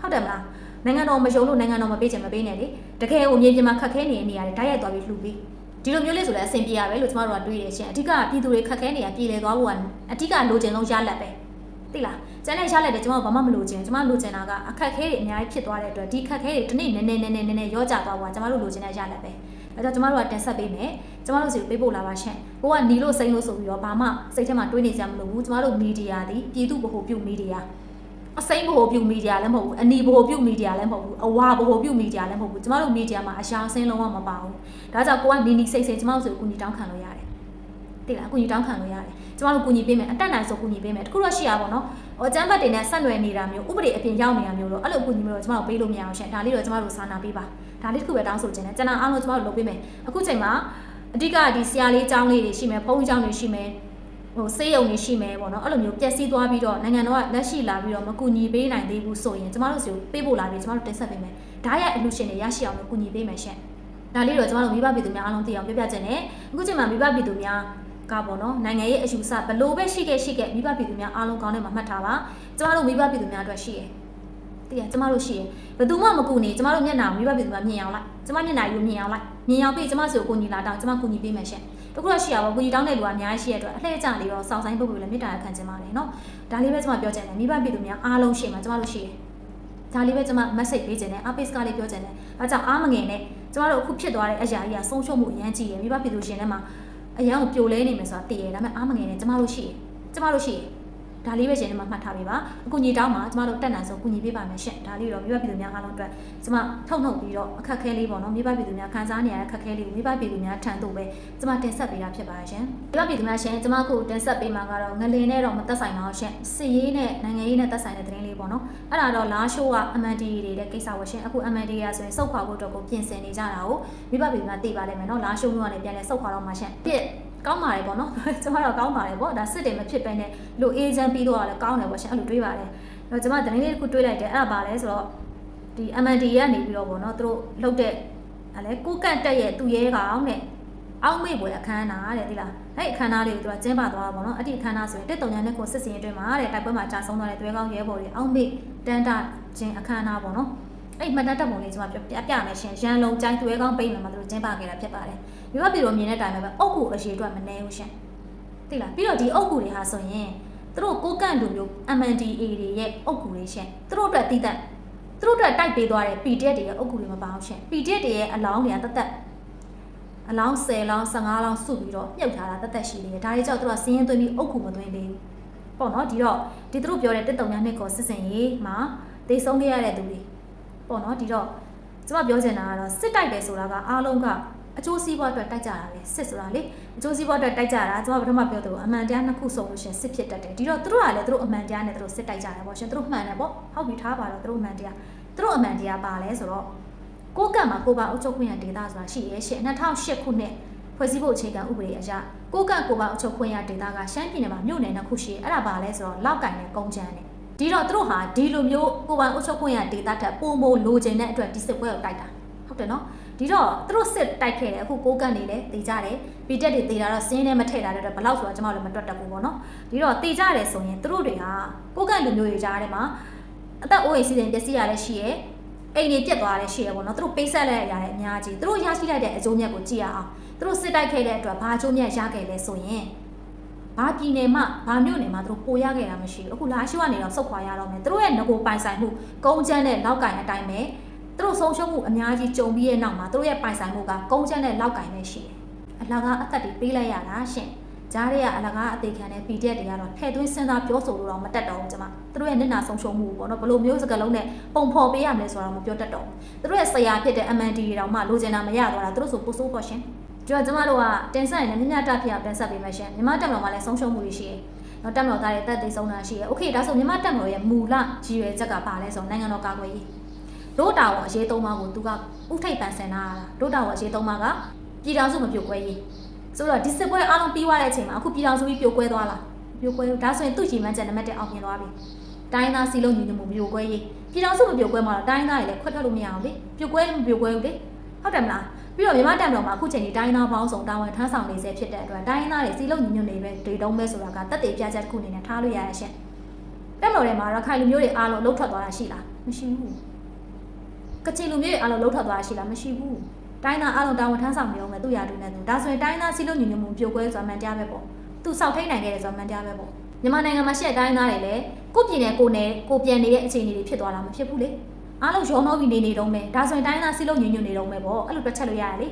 ဟုတ်တယ်မလားနိုင်ငံတော်မယုံလို့နိုင်ငံတော်မပေးချင်မပေးနဲ့လေတကယ်ကိုမြေပြင်မှာခက်ခဲနေတဲ့နေရာတွေဓာတ်ရိုက်သွားပြီးလှူပြီးဒီလိုမျိုးလေးဆိုလည်းအဆင်ပြေရပဲလို့ကျမတို့ကတွေးရရှင်အဓိကပြည်သူတွေခက်ခဲနေရပြည်လေသွားဖို့ကအဓိကလိုချင်ဆုံးရလက်ပဲသိလားကျန်တဲ့ရလက်တွေကျမတို့ဘာမှမလိုချင်ကျမလိုချင်တာကအခက်ခဲတွေအများကြီးဖြစ်သွားတဲ့အတွက်ဒီခက်ခဲတွေဒီနေ့နည်းနည်းနည်းနည်းနည်းနည်းရောကြသွားဖို့ကကျမတို့လိုချင်တဲ့ရလက်ပဲ ဒါကြောင့်ကျမတို့ကတင်ဆက်ပေးမယ်ကျမတို့စီပေးပို့လာပါရှင်ကိုကနီလို့စိမ့်လို့ဆိုပြီးတော့ဘာမှစိတ်ထဲမှာတွေးနေကြမလို့ဘူးကျမတို့မီဒီယာသည်ပြည်သူဗဟိုပြုမီဒီယာအစိမ့်ဗဟိုပြုမီဒီယာလည်းမဟုတ်ဘူးအနီဗဟိုပြုမီဒီယာလည်းမဟုတ်ဘူးအဝါဗဟိုပြုမီဒီယာလည်းမဟုတ်ဘူးကျမတို့မီဒီယာမှာအရှာအစင်းလုံးဝမပါဘူးဒါကြောင့်ကိုကနီနီစိတ်စိတ်ကျမတို့ဆိုကူညီတောင်းခံလို့ရတယ်တိလားကူညီတောင်းခံလို့ရတယ်ကျမတို့ကူညီပေးမယ်အတက်နိုင်ဆိုကူညီပေးမယ်တခုတော့ရှိရပါတော့ဟိုအကျန်းဘတ်တွေနဲ့ဆက်နွယ်နေတာမျိုးဥပဒေအပြင်ရောက်နေတာမျိုးတော့အဲ့လိုကူညီမျိုးတော့ကျမတို့ပေးလို့မရအောင်ရှင်ဒါလေးတော့ကျမတို့စာနာပေးပါ ဒါလေးတစ်ခုပဲတောင်းဆိုချင်တယ်ကျွန်တော်အားလုံးကျမတို့လုပ်ပေးမယ်အခုချိန်မှာအဓိကဒီဆရာလေးကျောင်းလေးတွေရှိမယ်ဘုန်းကြီးကျောင်းတွေရှိမယ်ဟိုစေးရုံတွေရှိမယ်ပေါ့နော်အဲ့လိုမျိုးပျက်စီးသွားပြီးတော့နိုင်ငံတော်ကလက်ရှိလာပြီးတော့မကူညီပေးနိုင်သေးဘူးဆိုရင်ကျမတို့စီကိုပေးဖို့လာပြီးကျမတို့တင်ဆက်ပေးမယ်ဒါရအလူရှင်တွေရရှိအောင်လို့ကူညီပေးမယ်ရှင်ဒါလေးတော့ကျမတို့မိဘပြည်သူများအားလုံးသိအောင်ပြောပြချင်တယ်အခုချိန်မှာမိဘပြည်သူများကပေါ့နော်နိုင်ငံရေးအယူဆဘလို့ပဲရှိခဲ့ရှိခဲ့မိဘပြည်သူများအားလုံးကောင်းတဲ့မှာမှတ်ထားပါကျမတို့မိဘပြည်သူများအတွက်ရှိရယ် တည်ရကျမတို့ရှိရယ်ဘယ်သူမှမကူနေကျမတို့မျက်နှာမိဘပြည်သူများမြင်အောင်လိုက်ကျမမျက်နှာယူမြင်အောင်လိုက်မြင်အောင်ပြီးကျမစီကိုကူညီလာတောင်းကျမကူညီပေးမယ်ရှင်တခုတော့ရှိရပါဘူးကူညီတောင်းတဲ့လူကအများကြီးရှိရတဲ့အတွက်အလှည့်ကျလေးတော့စောင့်ဆိုင်ပုဂ္ဂိုလ်လည်းမေတ္တာခံချင်ပါတယ်နော်ဒါလေးပဲကျမပြောချင်တယ်မိဘပြည်သူများအားလုံးရှိမှာကျမတို့ရှိရယ်ဒါလေးပဲကျမ message ပေးချင်တယ် update ကလေးပြောချင်တယ်အဲကြောင့်အားမငယ်နဲ့ကျမတို့အခုဖြစ်သွားတဲ့အရာကြီးကဆုံးရှုံးမှုအရန်ကြီးရယ်မိဘပြည်သူရှင်ထဲမှာအရန်ကိုပြိုလဲနေမယ်ဆိုတာသိရယ်ဒါပေမဲ့အားမငယ်နဲ့ကျမတို့ရှိရယ်ကျမတို့ရှိရယ် ဒါလေးပဲရှင်ထဲမှာမှတ်ထားပေးပါအခုညီတောင်းမှာကျမတို့တက်နိုင်ဆုံးကူညီပေးပါမယ်ရှင်ဒါလေးတော့မိဘပြည်သူများအားလုံးအတွက်ကျမထုတ်နှုတ်ပြီးတော့အခက်ခဲလေးပေါ့နော်မိဘပြည်သူများခံစားနေရတဲ့အခက်ခဲလေးကိုမိဘပြည်သူများထံသို့ပဲကျမတင်ဆက်ပေးတာဖြစ်ပါရှင်မိဘပြည်သူများရှင်ကျမအခုတင်ဆက်ပေးမှာကတော့ငလင်နဲ့တော့မသက်ဆိုင်ပါဘူးရှင်စစ်ရေးနဲ့နိုင်ငံရေးနဲ့သက်ဆိုင်တဲ့သတင်းလေးပေါ့နော်အဲ့ဒါတော့လာရှိုးက MND တွေတဲ့ကိစ္စပါရှင်အခု MND ရဆိုရင်စုတ်ခွာဖို့အတွက်ကိုပြင်ဆင်နေကြတာကိုမိဘပြည်သူများသိပါလိမ့်မယ်နော်လာရှိုးမျိုးကနေပြန်လဲစုတ်ခွာတော့မှာရှင်ပြည့် ကောင်းပါတယ်ပေါ့နော်ကျမတို့ကောင်းပါတယ်ပေါ့ဒါစစ်တယ်မဖြစ်ပဲနဲ့လူအေဂျင့်ပြီးတော့လည်းကောင်းတယ်ပေါ့ရှင်အဲ့လိုတွေးပါတယ်အဲ့တော့ကျမသတင်းလေးတစ်ခုတွေးလိုက်တယ်အဲ့ဒါပါလဲဆိုတော့ဒီ MND ကနေပြီးတော့ပေါ့နော်သူတို့လှုပ်တဲ့အဲ့လေကိုကန့်တက်ရဲ့သူရဲကောင်တဲ့အောက်မေ့ပွဲအခမ်းအနားတဲ့ဒီလားအဲ့အခမ်းအနားလေးကိုသူကကျင်းပသွားတာပေါ့နော်အဲ့ဒီအခမ်းအနားဆိုရင်တက်တုံညာနဲ့ကိုစစ်စင်အတွင်းမှာတဲ့တိုက်ပွဲမှာကြာဆုံးသွားတဲ့သွဲကောင်းရဲဘော်တွေအောက်မေ့တန်တာချင်းအခမ်းအနားပေါ့နော်အဲ့မှတ်တတ်ပုံလေးကျွန်မပြပြမယ်ရှင်ရန်လုံးကျိုင်းသွဲကောင်းပိတ်မှာသူတို့ကျင်းပခဲ့တာဖြစ်ပါတယ် မိဘပြည်တော်မြင်တဲ့အတိုင်းပဲအုတ်ကူအရေးအတွက်မနေဘူးရှင်သိလားပြီးတော့ဒီအုတ်ကူတွေဟာဆိုရင်သူတို့ကိုကန့်လူမျိုး MNDA တွေရဲ့အုတ်ကူတွေရှင်သူတို့အတွက်တည်တတ်သူတို့အတွက်တိုက်ပေးသွားတဲ့ PDF တွေရဲ့အုတ်ကူတွေမပါဘူးရှင် PDF တွေရဲ့အလောင်းတွေကတသက်အလောင်း10လောင်း15လောင်းစုပြီးတော့မြုပ်ထားတာတသက်ရှိနေတယ်ဒါတွေကြောင့်သူတို့ကစင်းရင်သွင်းပြီးအုတ်ကူမသွင်းသေးဘူးပေါ့နော်ဒီတော့ဒီသူတို့ပြောတဲ့တစ်တုံညာနှစ်ကိုစစ်စင်ရေးမှာဒေဆုံးခဲ့ရတဲ့သူတွေပေါ့နော်ဒီတော့ကျွန်မပြောချင်တာကတော့စစ်တိုက်တယ်ဆိုတာကအားလုံးက အကျိုးစီးပွားအတွက်တိုက်ကြတာလေစစ်ဆိုတာလေအကျိုးစီးပွားအတွက်တိုက်ကြတာကျွန်တော်ပထမပြောသလိုအမှန်တရားနှစ်ခုစုံလို့ရှရင်စစ်ဖြစ်တတ်တယ်ဒီတော့သူတို့ကလည်းသူတို့အမှန်တရားနဲ့သူတို့စစ်တိုက်ကြတယ်ပေါ့ရှင်သူတို့မှန်တယ်ပေါ့ဟုတ်ပြီထားပါတော့သူတို့အမှန်တရားသူတို့အမှန်တရားပါလဲဆိုတော့ကိုကတ်မှာကိုပါအုပ်ချုပ်ခွင့်ရဒေသဆိုတာရှိရဲ့ရှင်2008ခုနှစ်ဖွဲ့စည်းဖို့အခြေခံဥပဒေအရကိုကတ်ကိုပါအုပ်ချုပ်ခွင့်ရဒေသကရှမ်းပြည်နယ်မှာမြို့နယ်နှစ်ခုရှိအဲ့ဒါပါလဲဆိုတော့လောက်ကင်နဲ့ကုန်းချမ်းနဲ့ဒီတော့သူတို့ဟာဒီလိုမျိုးကိုပိုင်အုပ်ချုပ်ခွင့်ရဒေသထက်ပိုမိုလိုချင်တဲ့အတွက်ဒီစစ်ပွဲကိုတိုက်တာဟုတ်တယ်နော် ဒီတော့သူတို့စစ်တိုက်ခဲ့တယ်အခုကိုကတ်နေလေတေကြတယ်ပီတက်တွေတေတာတော့စင်းနဲ့မထည့်တာတဲ့ဘယ်လောက်ဆိုတာကျွန်တော်လည်းမတွက်တတ်ဘူးပေါ့နော်ဒီတော့တေကြတယ်ဆိုရင်သူတို့တွေကကိုကတ်လူမျိုးတွေကြားထဲမှာအသက်အိုးအိမ်စီစဉ်ပျက်စီးရလဲရှိရဲ့အိမ်တွေပြက်သွားတယ်ရှိရပေါ့နော်သူတို့ပေးဆက်လိုက်ရတဲ့အများကြီးသူတို့ရရှိလိုက်တဲ့အကျိုးမြတ်ကိုကြည့်ရအောင်သူတို့စစ်တိုက်ခဲ့တဲ့အတွက်ဘာအကျိုးမြတ်ရခဲ့လဲဆိုရင်ဘာပြည်နယ်မှာဘာမြို့နယ်မှာသူတို့ပိုရခဲ့တာမရှိဘူးအခုလာရှိကနေတော့စုတ်ခွာရတော့မယ်သူတို့ရဲ့ငကိုပိုင်ဆိုင်မှုကုန်းချမ်းတဲ့လောက်ကင်အတိုင်းပဲ သူတို့ဆုံးရှုံးမှုအများကြီးကြုံပြီးရဲ့နောက်မှာသူတို့ရဲ့ပိုင်ဆိုင်မှုကကုန်းချက်နဲ့လောက်ကင်ပဲရှိတယ်။အလကားအသက်တွေပေးလိုက်ရတာရှင်။ကြားရတဲ့အလကားအသေးခံတဲ့ PDF တွေကတော့ထည့်သွင်းစဉ်းစားပြောဆိုလို့တော့မတက်တော့ဘူးကျမ။သူတို့ရဲ့နစ်နာဆုံးရှုံးမှုပေါ့နော်ဘလို့မျိုးစကလုံးနဲ့ပုံဖော်ပေးရမလဲဆိုတာမပြောတတ်တော့ဘူး။သူတို့ရဲ့ဆရာဖြစ်တဲ့ MND တွေတောင်မှလိုချင်တာမရတော့တာသူတို့ဆိုပို့ဆိုးပေါ့ရှင်။ကျွန်တော်ကျမတို့ကတင်ဆက်နေတဲ့မြမြတဖျားပြန်ဆက်ပေးမှရှင်။မြမတက်မှာလည်းဆုံးရှုံးမှုတွေရှိတယ်။တော့တက်မတော်သားတွေတက်သိဆုံးတာရှိရယ်။ Okay ဒါဆိုမြန်မာတက်မတော်ရဲ့မူလရည်ရွယ်ချက်ကဘာလဲဆိုနိုင်ငံတော်ကာကွယ်ရေး တို့တာဝန်အရေးသုံးပါးကိုသူကဥထိပ်ပန်ဆင်လာတာတို့တာဝန်အရေးသုံးပါးကပြည်တော်စုမပြုတ်ကွဲရေးဆိုတော့ဒီစစ်ပွဲအားလုံးပြီးသွားတဲ့အချိန်မှာအခုပြည်တော်စုပြီးပြိုကွဲသွားလားပြိုကွဲဒါဆိုရင်သူ့ကြီးမှန်းချက်နံပါတ်1အောင်မြင်သွားပြီတိုင်းသားစီလုံးညီညွတ်မှုပြိုကွဲရေးပြည်တော်စုမပြိုကွဲမှာတော့တိုင်းသားတွေလည်းခွက်ထွက်လို့မရအောင်လေပြိုကွဲမပြိုကွဲဘူးလေဟုတ်တယ်မလားပြီးတော့မြန်မာတံတော်မှာအခုချိန်ဒီတိုင်းသားပေါင်းစုံတာဝန်ထမ်းဆောင်နေစေဖြစ်တဲ့အတွက်တိုင်းသားတွေစီလုံးညီညွတ်နေပဲတွေတုံးပဲဆိုတာကတက်တေပြချက်တစ်ခုအနေနဲ့ထားလို့ရရရှင့်တက်တော်ထဲမှာရခိုင်လူမျိုးတွေအားလုံးလှုပ်ထွက်သွားတာရှိလားမရှိဘူး ကချင်လူမျိုးတွေအားလုံးလှုပ်ထွက်သွားတာရှိလားမရှိဘူးတိုင်းသားအားလုံးတာဝန်ထမ်းဆောင်နေအောင်ပဲသူ့ရာတူနေသူဒါဆိုရင်တိုင်းသားစီလုံးညီညွတ်မှုပြိုကွဲဆိုတာမှန်တရားပဲပေါ့သူစောက်ထိန်နိုင်ခဲ့တယ်ဆိုတာမှန်တရားပဲပေါ့မြန်မာနိုင်ငံမှာရှိတဲ့တိုင်းသားတွေလည်းကိုပြည်နယ်ကိုနယ်ကိုပြန်နေတဲ့အခြေအနေတွေဖြစ်သွားတာမဖြစ်ဘူးလေအားလုံးရောနှောပြီးနေနေတော့မယ်ဒါဆိုရင်တိုင်းသားစီလုံးညီညွတ်နေတော့မယ်ပေါ့အဲ့လိုတွက်ချက်လို့ရတယ်လေ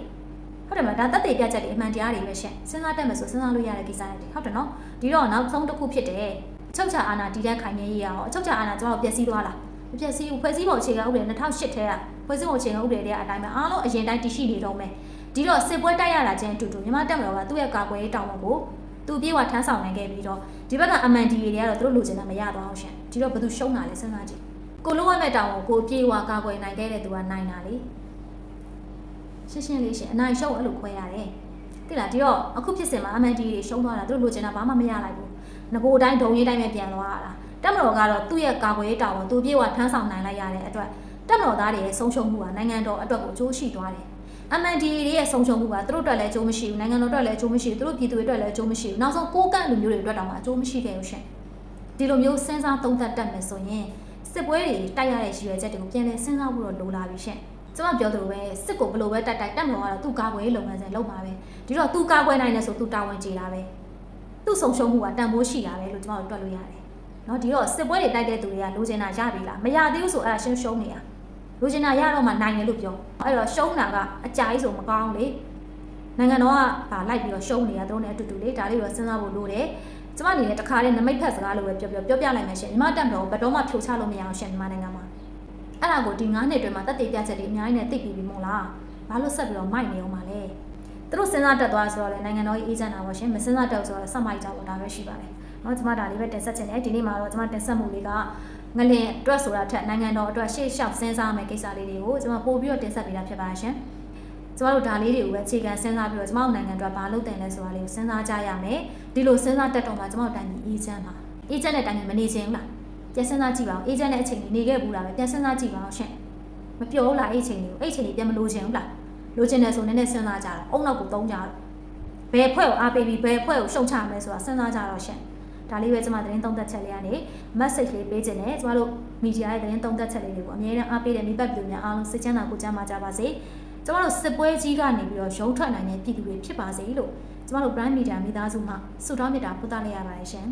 ဟုတ်တယ်မလားဒါတက်တေပြချက်တွေအမှန်တရားတွေပဲရှင့်စဉ်းစားတတ်မယ်ဆိုစဉ်းစားလို့ရတဲ့ကိစ္စတွေဟုတ်တယ်နော်ဒီတော့နောက်ဆုံးတစ်ခုဖြစ်တယ်အချုပ်ချာအာဏာတည်တဲ့ခိုင်မြဲရေးရအောင်အချုပ်ချာအာဏာကျွန်တော်ပျက်စီးသွားလား မပျက်စီးဘူးဖွဲ့စည်းပုံအခြေခံဥပဒေ2008ထဲကဖွဲ့စည်းပုံအခြေခံဥပဒေတွေအတိုင်းပဲအားလုံးအရင်တိုင်းတည်ရှိနေတော့မယ်ဒီတော့စစ်ပွဲတိုက်ရတာချင်းအတူတူမြန်မာတက်မတော်ကသူ့ရဲ့ကာကွယ်ရေးတောင်းဝန်ကိုသူပြေးဝထမ်းဆောင်နိုင်ခဲ့ပြီးတော့ဒီဘက်ကအမှန်ဒီတွေကတော့သူတို့လိုချင်တာမရတော့အောင်ရှင်ဒီတော့ဘယ်သူရှုံးတာလဲစဉ်းစားကြည့်ကိုလုံးဝမဲ့တောင်းဝန်ကိုပြေးဝကာကွယ်နိုင်ခဲ့တဲ့သူကနိုင်တာလေရှင်းရှင်းလေးရှင်အနိုင်ရှုံးအဲ့လိုခွဲရတယ်တိလားဒီတော့အခုဖြစ်စင်မှာအမှန်ဒီတွေရှုံးသွားတာသူတို့လိုချင်တာဘာမှမရလိုက်ဘူးငကိုတိုင်းဒုံရေးတိုင်းပဲပြန်သွားရတာ တက်မတော်ကတော့သူ့ရဲ့ကာကွယ်ရေးတာဝန်သူပြေးဝထမ်းဆောင်နိုင်လိုက်ရတဲ့အတွက်တက်မတော်သားတွေရဲ့ဆုံးရှုံးမှုကနိုင်ငံတော်အတွက်ကိုအကျိုးရှိသွားတယ် MND တွေရဲ့ဆုံးရှုံးမှုကသူတို့အတွက်လည်းအကျိုးမရှိဘူးနိုင်ငံတော်အတွက်လည်းအကျိုးမရှိဘူးသူတို့ပြည်သူတွေအတွက်လည်းအကျိုးမရှိဘူးနောက်ဆုံးကိုးကန့်လူမျိုးတွေအတွက်တောင်မှအကျိုးမရှိခဲ့ဘူးရှင်ဒီလိုမျိုးစဉ်းစားသုံးသပ်တတ်မယ်ဆိုရင်စစ်ပွဲတွေတိုက်ရတဲ့ရည်ရွယ်ချက်တွေကိုပြန်လည်စဉ်းစားဖို့တော့လိုလာပြီရှင်ကျွန်မပြောသလိုပဲစစ်ကိုဘယ်လိုပဲတိုက်တိုက်တက်မလို့ကတော့သူ့ကာကွယ်ရေးလုပ်ငန်းစဉ်လုပ်မှာပဲဒီတော့သူ့ကာကွယ်နိုင်တယ်ဆိုသူတာဝန်ကျေတာပဲသူ့ဆုံးရှုံးမှုကတန်ဖိုးရှိတာပဲလို့ကျွန်တော်တို့တွက်လို့ရတယ် နော်ဒီတော့စစ်ပွဲတွေတိုက်တဲ့သူတွေကလိုချင်တာရပြီလားမရသေးဘူးဆိုအဲ့ဒါရှင်းရှုံးနေတာလိုချင်တာရတော့မှနိုင်တယ်လို့ပြောအဲ့တော့ရှုံးတာကအကြာကြီးဆိုမကောင်းလေနိုင်ငံတော်ကဗာလိုက်ပြီးတော့ရှုံးနေတာတို့နဲ့အတူတူလေဒါလေးတော့စဉ်းစားဖို့လိုတယ်ကျမအနေနဲ့တခါလေးနမိတ်ဖက်စကားလိုပဲပြောပြောပြောပြလိုက်မယ်ရှင်ညီမတက်တော်ဘယ်တော့မှဖြိုချလို့မရအောင်ရှင်ညီမနိုင်ငံမှာအဲ့ဒါကိုဒီ9နှစ်အတွင်းမှာတက်တည်ပြချက်တွေအများကြီးနဲ့သိပြီးပြီမို့လားဘာလို့ဆက်ပြီးတော့မိုက်နေအောင်ပါလဲသူတို့စဉ်းစားတက်သွားဆိုတော့လေနိုင်ငံတော်ကြီးအေးချမ်းတာပါရှင်မစဉ်းစားတက်ဆိုတော့ဆက်မိုက်ကြပါဒါပဲရှိပါတယ် เนาะကျမဒါလေးပဲတင်ဆက်ချင်တယ်ဒီနေ့မှာတော့ကျမတင်ဆက်မှုလေးကငလင်အတွက်ဆိုတာထက်နိုင်ငံတော်အတွက်ရှေ့လျှောက်စဉ်းစားမယ်ကိစ္စလေးတွေကိုကျမပို့ပြီးတော့တင်ဆက်ပေးတာဖြစ်ပါရှင်ကျမတို့ဒါလေးတွေကိုပဲအခြေခံစဉ်းစားပြီးတော့ကျမတို့နိုင်ငံအတွက်ဘာလုပ်တင်လဲဆိုတာလေးကိုစဉ်းစားကြရမယ်ဒီလိုစဉ်းစားတက်တော့မှကျမတို့တိုင်းပြည်အေးချမ်းပါအေးချမ်းတဲ့တိုင်းပြည်မနေချင်ဘူးလားပြန်စဉ်းစားကြည့်ပါဦးအေးချမ်းတဲ့အချိန်ကြီးနေခဲ့ဘူးလားပဲပြန်စဉ်းစားကြည့်ပါဦးရှင်မပြောဘူးလားအဲ့အချိန်ကြီးကိုအဲ့အချိန်ကြီးပြန်မလို့ချင်ဘူးလားလိုချင်တယ်ဆိုနည်းနည်းစဉ်းစားကြတော့အုံနောက်ကိုသုံးကြတော့ဘယ်ဖွဲ့ကိုအားပေးပြီးဘယ်ဖွဲ့ကိုရှုံချမလဲဆိုတာစဉ်းစားကြတော့ရှင် ဒါလေးပဲကျွန်မသတင်းသုံးသပ်ချက်လေးကနေ message လေးပေးခြင်းနဲ့ကျွန်မတို့ media ရဲ့သတင်းသုံးသပ်ချက်လေးတွေကိုအများအားအားပေးတဲ့မိဘပြည်သူများအားလုံးစိတ်ချမ်းသာကိုကြမ်းပါကြပါစေကျွန်တော်တို့စစ်ပွဲကြီးကနေပြီးတော့ရုံးထွက်နိုင်တဲ့ပြည်သူတွေဖြစ်ပါစေလို့ကျွန်တော်တို့ brand media မိသားစုမှဆုတောင်းမေတ္တာပို့သလိုက်ရပါတယ်ရှင်